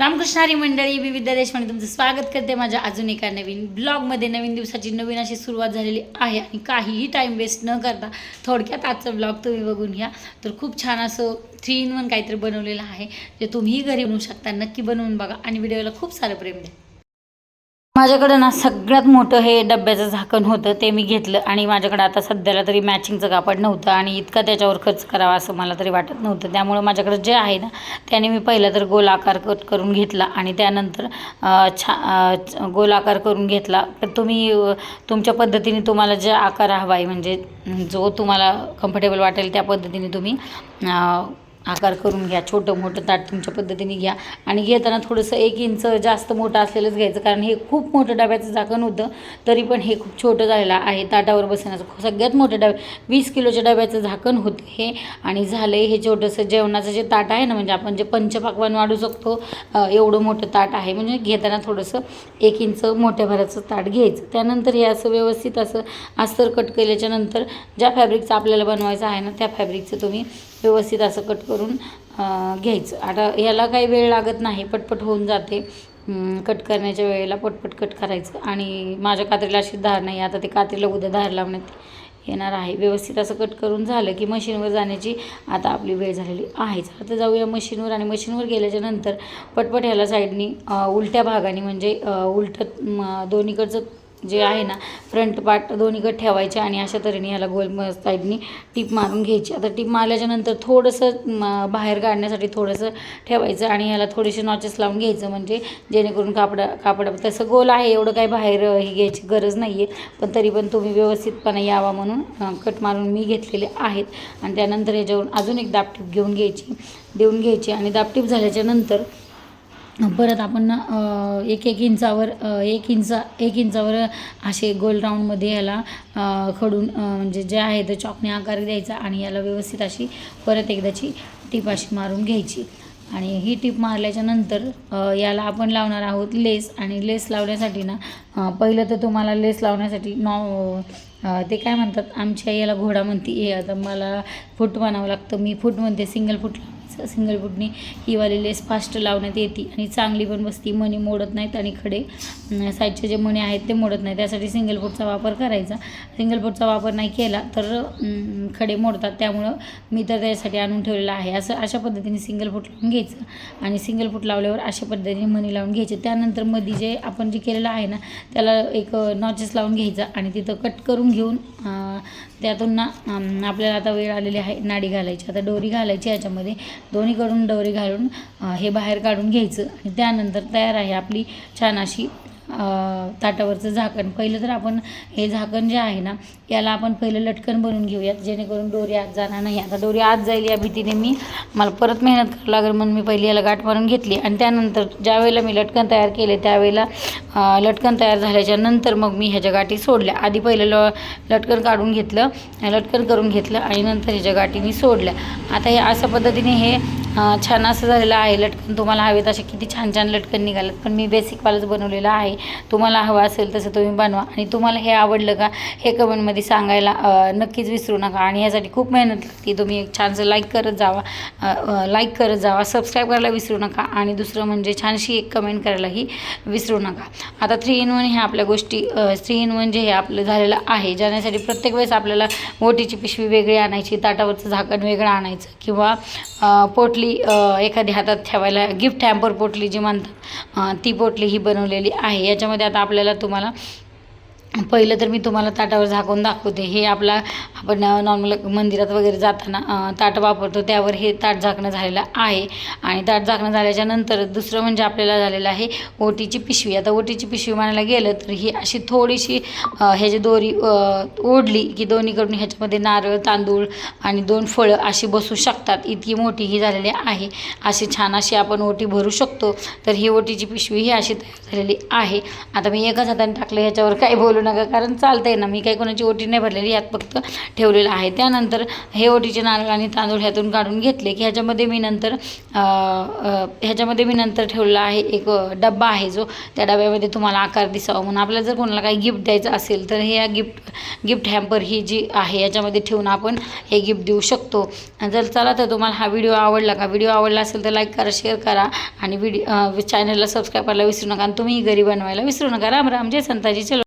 रामकृष्णारी मंडळी मी विद्या देशपांडे तुमचं स्वागत करते माझ्या अजून एका नवीन ब्लॉगमध्ये. नवीन दिवसाची नवीन अशी सुरुवात झालेली आहे आणि काहीही टाईम वेस्ट न करता थोडक्यात आजचा ब्लॉग तुम्ही बघून घ्या. तर खूप छान असं थ्री इन वन काहीतरी बनवलेलं आहे जे तुम्हीही घरी बनवू शकता. नक्की बनवून बघा आणि व्हिडिओला खूप सारं प्रेम द्या. माझ्याकडं ना सगळ्यात मोठं हे डब्याचं झाकण होतं ते मी घेतलं आणि माझ्याकडे आता सध्याला तरी मॅचिंगचं कापड नव्हतं आणि इतका त्याच्यावर खर्च करावा असं मला तरी वाटत नव्हतं. त्यामुळं माझ्याकडे जे आहे ना त्याने मी पहिलं तर गोल आकार कट करून घेतला आणि त्यानंतर छा गोलाकार गोल आकार करून घेतला. तर तुम्ही तुमच्या पद्धतीने तुम्हाला जे आकार हवा आहे म्हणजे जो तुम्हाला कम्फर्टेबल वाटेल त्या पद्धतीने तुम्ही आकार करून घ्या छोटं मोठं ताट तुमच्या पद्धतीने घ्या. आणि घेताना थोडंसं एक इंच जास्त मोठं असलेलंच घ्यायचं कारण हे खूप मोठं डब्याचं झाकण होतं तरी पण हे खूप छोटं झालेलं आहे. ताटावर बसण्याचं सगळ्यात मोठं डबे वीस किलोच्या डब्याचं झाकण होतं हे. आणि झालं हे छोटंसं जेवणाचं जे ताट आहे ना म्हणजे आपण जे पंचपाकवान वाढू शकतो एवढं मोठं ताट आहे. म्हणजे घेताना थोडंसं एक इंच मोठ्या भराचं ताट घ्यायचं. त्यानंतर हे असं व्यवस्थित असं अस्तर कट केल्याच्यानंतर ज्या फॅब्रिकचं आपल्याला बनवायचं आहे ना त्या फॅब्रिकचं तुम्ही व्यवस्थित असं कट करून घ्यायचं. आता ह्याला काही वेळ लागत नाही पटपट होऊन जाते. कट करण्याच्या वेळेला पटपट कट करायचं. आणि माझ्या कात्रीला अशी धार नाही. आता ते कात्रीला उद्या धार लावण्यात येणार आहे. व्यवस्थित असं कट करून झालं की मशीनवर जाण्याची आता आपली वेळ झालेली आहेच आता जाऊया मशीनवर आणि मशीनवर गेल्याच्यानंतर पटपट ह्याला साईडनी उलट्या भागाने म्हणजे उलटं दोन्हीकडचं जे आहे ना फ्रंट पार्ट दोन्हीकडे ठेवायचे आणि अशा तऱ्हेने ह्याला गोल म साईडनी टीप मारून घ्यायची. आता टीप मारल्याच्या नंतर थोडंसं बाहेर काढण्यासाठी थोडंसं ठेवायचं आणि ह्याला थोडेसे नॉचेस लावून घ्यायचं. म्हणजे जेणेकरून कापडा कापडा तसं गोल आहे एवढं काही बाहेर हे घ्यायची गरज नाही आहे पण तरी पण तुम्ही व्यवस्थितपणे यावा म्हणून कट मारून मी घेतलेले आहेत. आणि त्यानंतर ह्याच्यावरून अजून एक दापटीप घेऊन घ्यायची देऊन घ्यायची. आणि दापटीप झाल्याच्यानंतर परत आपण एक एक इंचावर एक इंच एक इंचावर असे गोल राऊंडमध्ये याला खडून म्हणजे जे आहे ते चॉकने आकार द्यायचा आणि याला व्यवस्थित अशी परत एकदाची टीप अशी मारून घ्यायची. आणि ही टीप मारल्याच्या नंतर याला आपण लावणार आहोत लेस आणि लेस लावण्यासाठी ना पहिलं तर तुम्हाला लेस लावण्यासाठी नॉ ते काय म्हणतात आमची आई याला घोडा म्हणते हे आता मला फूट म्हणावं लागतं मी फूट म्हणते सिंगल फूट लावायचं सिंगल फूटनी ही वाली लेस फास्ट लावण्यात येते आणि चांगली पण बसती मणी मोडत नाहीत आणि खडे. साईडचे जे मणी आहेत ते मोडत नाही त्यासाठी सिंगल फूटचा वापर करायचा. सिंगल फूटचा वापर नाही केला तर खडे मोडतात. त्यामुळं मी तर त्यासाठी आणून ठेवलेलं आहे. असं अशा पद्धतीने सिंगल फूट लावून घ्यायचं आणि सिंगल फूट लावल्यावर अशा पद्धतीने मणी लावून घ्यायचे. त्यानंतरमध्ये जे आपण जे केलेलं आहे ना त्याला एक नॉचेस लावून घ्यायचा आणि तिथं कट करून घेऊन त्यातून ना आपल्याला आता वेळ आलेली आहे नाडी घालायची. आता डोरी घालायची याच्यामध्ये. दोन्हीकडून डवरी घालून हे बाहेर काढून घ्यायचं. आणि त्यानंतर तयार आहे आपली छान अशी ताटावरचं झाकण. पहिलं तर आपण हे झाकण जे आहे ना याला आपण पहिलं लटकन बनवून घेऊयात जेणेकरून दोरी आत जाणार नाही. आता दोरी आत जाईल या भीतीने मी मला परत मेहनत करावं लागेल म्हणून मी पहिली याला गाठ मारून घेतली. आणि त्यानंतर ज्यावेळेला मी लटकन तयार केले त्यावेळेला लटकन तयार झाल्याच्यानंतर मग मी ह्याच्या गाठी सोडल्या. आधी पहिलं ल लटकन काढून घेतलं लटकन करून घेतलं आणि नंतर ह्याच्या गाठी मी सोडल्या. आता हे अशा पद्धतीने हे छान असं झालेलं आहे. लटकन तुम्हाला हवेत असे किती छान छान लटकन निघालेत. पण मी बेसिकवालंच बनवलेलं आहे. तुम्हाला हवं असेल तसं तुम्ही बनवा. आणि तुम्हाला हे आवडलं का हे कमेंटमध्ये सांगायला नक्कीच विसरू नका. आणि यासाठी खूप मेहनत लागते. तुम्ही एक छानसं लाईक करत जावा. लाईक करत जावा. सबस्क्राईब करायला विसरू नका. आणि दुसरं म्हणजे छानशी एक कमेंट करायलाही विसरू नका. आता थ्री इन वन ह्या आपल्या गोष्टी थ्री इन वन जे हे आपलं झालेलं आहे. जाण्यासाठी प्रत्येक वेळेस आपल्याला मोठीची पिशवी वेगळी आणायची ताटावरचं झाकण वेगळं आणायचं किंवा पोट पोटली एखादी एखाद्या हातात ठेवायला गिफ्ट हॅम्पर पोटली जी म्हणतात ती पोटली ही बनवलेली आहे. याच्यामध्ये आता आपल्याला तुम्हाला पहिलं तर मी तुम्हाला ताटावर झाकून दाखवते. हे आपला आपण नॉर्मल मंदिरात वगैरे जाताना ताट वापरतो. त्यावर हे ताट झाकणं झालेलं आहे. आणि ताट झाकणं झाल्याच्यानंतर दुसरं म्हणजे आपल्याला झालेलं आहे ओटीची पिशवी. आता ओटीची पिशवी म्हणायला गेलं तर ही अशी थोडीशी ह्याची दोरी ओढली की दोन्हीकडून ह्याच्यामध्ये नारळ तांदूळ आणि दोन फळं अशी बसू शकतात. इतकी मोठी ही झालेली आहे. अशी छान अशी आपण ओटी भरू शकतो. तर ही ओटीची पिशवी ही अशी तयार झालेली आहे. आता मी एकाच हाताने टाकलं ह्याच्यावर काय बोलू घालू नका कारण चालतंय ना मी काही कोणाची ओटी नाही भरलेली यात फक्त ठेवलेलं आहे. त्यानंतर हे ओटीचे नारळ आणि तांदूळ ह्यातून काढून घेतले की ह्याच्यामध्ये मी नंतर ह्याच्यामध्ये मी नंतर ठेवलेला आहे एक डब्बा आहे जो त्या डब्यामध्ये तुम्हाला आकार दिसावा म्हणून. आपल्याला जर कोणाला काही गिफ्ट द्यायचं असेल तर हे या गिफ्ट गिफ्ट हॅम्पर ही जी आहे याच्यामध्ये ठेवून आपण हे गिफ्ट देऊ शकतो. जर चला तर तुम्हाला हा व्हिडिओ आवडला का? व्हिडिओ आवडला असेल तर लाईक करा शेअर करा आणि व्हिडिओ चॅनलला सबस्क्राईब करायला विसरू नका. आणि तुम्ही घरी बनवायला विसरू नका. राम राम. जय संताजी. चलो.